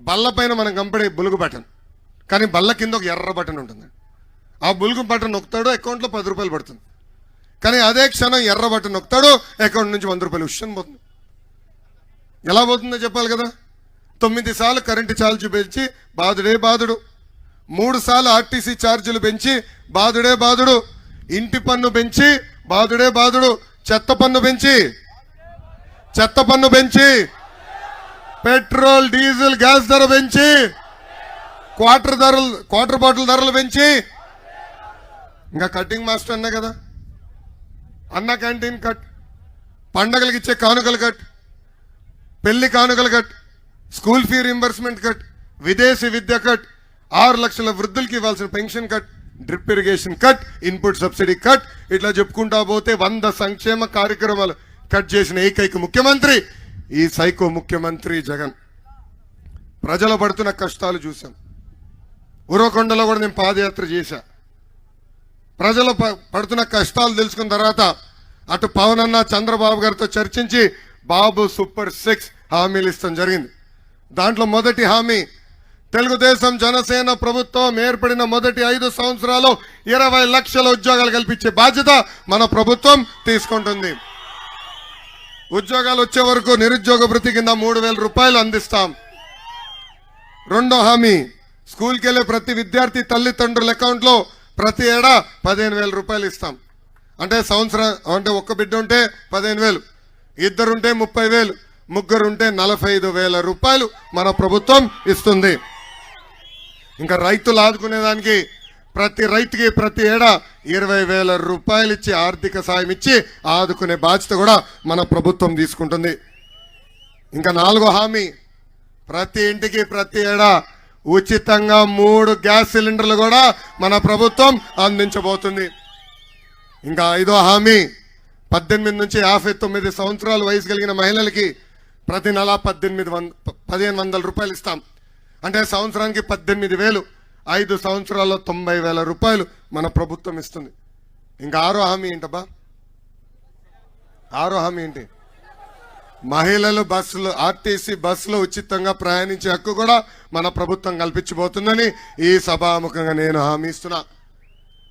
బల్ల పైన మనం కంపడే బులుగు బటన్. కానీ బల్ల కింద ఒక ఎర్ర బటన్ ఉంటుంది. ఆ బులుగు బటన్ నొక్కుతాడు అకౌంట్లో పది రూపాయలు పడుతుంది. కానీ అదే క్షణం ఎర్ర బటన్ నొక్కుతాడు అకౌంట్ నుంచి వంద రూపాయలు ఉష్యం పోతుంది. ఎలా పోతుందో చెప్పాలి కదా? తొమ్మిది సార్లు కరెంటు ఛార్జ్ పెంచి బాధుడే బాధుడు. మూడు సార్లు ఆర్టీసీ ఛార్జీలు పెంచి బాధుడే బాధుడు. ఇంటి పన్ను పెంచి బాధుడే బాధుడు. చెత్త పన్ను పెంచి. చెత్త పన్ను పెంచి. పెట్రోల్ డీజిల్ గ్యాస్ ధర పెంచి క్వార్టర్ ధరలు క్వార్టర్ బాటిల్ ధరలు పెంచి. ఇంకా కటింగ్ మాస్టర్ అన్నా కదా. అన్న క్యాంటీన్ కట్. పండగలకి ఇచ్చే కానుకలు కట్. పెళ్ళి కానుకలు cut. School fee reimbursement cut. విదేశీ విద్య కట్. ఆరు లక్షల వృద్ధులకి ఇవ్వాల్సిన pension cut. Drip irrigation cut. Input subsidy cut. ఇట్లా చెప్పుకుంటా పోతే వంద సంక్షేమ కార్యక్రమాలు కట్ చేసిన ఏకైక ముఖ్యమంత్రి ఈ సైకో ముఖ్యమంత్రి జగన్. ప్రజలు పడుతున్న కష్టాలు చూశాం. ఉరవకొండలో కూడా నేను పాదయాత్ర చేశా. ప్రజలు పడుతున్న కష్టాలు తెలుసుకున్న తర్వాత అటు పవన్ అన్న చంద్రబాబు గారితో చర్చించి బాబు సూపర్ సిక్స్ హామీలు ఇస్తాం జరిగింది. దాంట్లో మొదటి హామీ తెలుగుదేశం జనసేన ప్రభుత్వం ఏర్పడిన మొదటి ఐదు సంవత్సరాలు ఇరవై లక్షల ఉద్యోగాలు కల్పించే బాధ్యత మన ప్రభుత్వం తీసుకుంటుంది. ఉద్యోగాలు వచ్చే వరకు నిరుద్యోగ భృతి కింద మూడు వేల రూపాయలు అందిస్తాం. రెండో హామీ స్కూల్కి వెళ్ళే ప్రతి విద్యార్థి తల్లిదండ్రుల అకౌంట్లో ప్రతి ఏడా పదిహేను వేల రూపాయలు ఇస్తాం. అంటే సంవత్సరం అంటే ఒక్క బిడ్డ ఉంటే పదిహేను వేలు ఇద్దరుంటే ముప్పై వేలు ముగ్గురుంటే నలభై ఐదు వేల రూపాయలు మన ప్రభుత్వం ఇస్తుంది. ఇంకా రైతులు ఆదుకునేదానికి ప్రతి రైతుకి ప్రతి ఏడా ఇరవై వేల రూపాయలు ఇచ్చి ఆర్థిక సాయం ఇచ్చి ఆదుకునే బాధ్యత కూడా మన ప్రభుత్వం తీసుకుంటుంది. ఇంకా నాలుగో హామీ ప్రతి ఇంటికి ప్రతి ఏడా ఉచితంగా మూడు గ్యాస్ సిలిండర్లు కూడా మన ప్రభుత్వం అందించబోతుంది. ఇంకా ఐదో హామీ పద్దెనిమిది నుంచి యాభై తొమ్మిది సంవత్సరాల వయసు కలిగిన మహిళలకి ప్రతి నెల పద్దెనిమిది వంద పదిహేను వందల రూపాయలు ఇస్తాం. అంటే సంవత్సరానికి పద్దెనిమిది వేలు. ఐదు సంవత్సరాల్లో తొంభై వేల రూపాయలు మన ప్రభుత్వం ఇస్తుంది. ఇంకా ఆరో హామీ ఏంటబ్బా? ఆరో హామీ ఏంటి? మహిళలు బస్సులు ఆర్టీసీ బస్సులో ఉచితంగా ప్రయాణించే హక్కు కూడా మన ప్రభుత్వం కల్పించబోతుందని ఈ సభాముఖంగా నేను హామీ ఇస్తున్నా.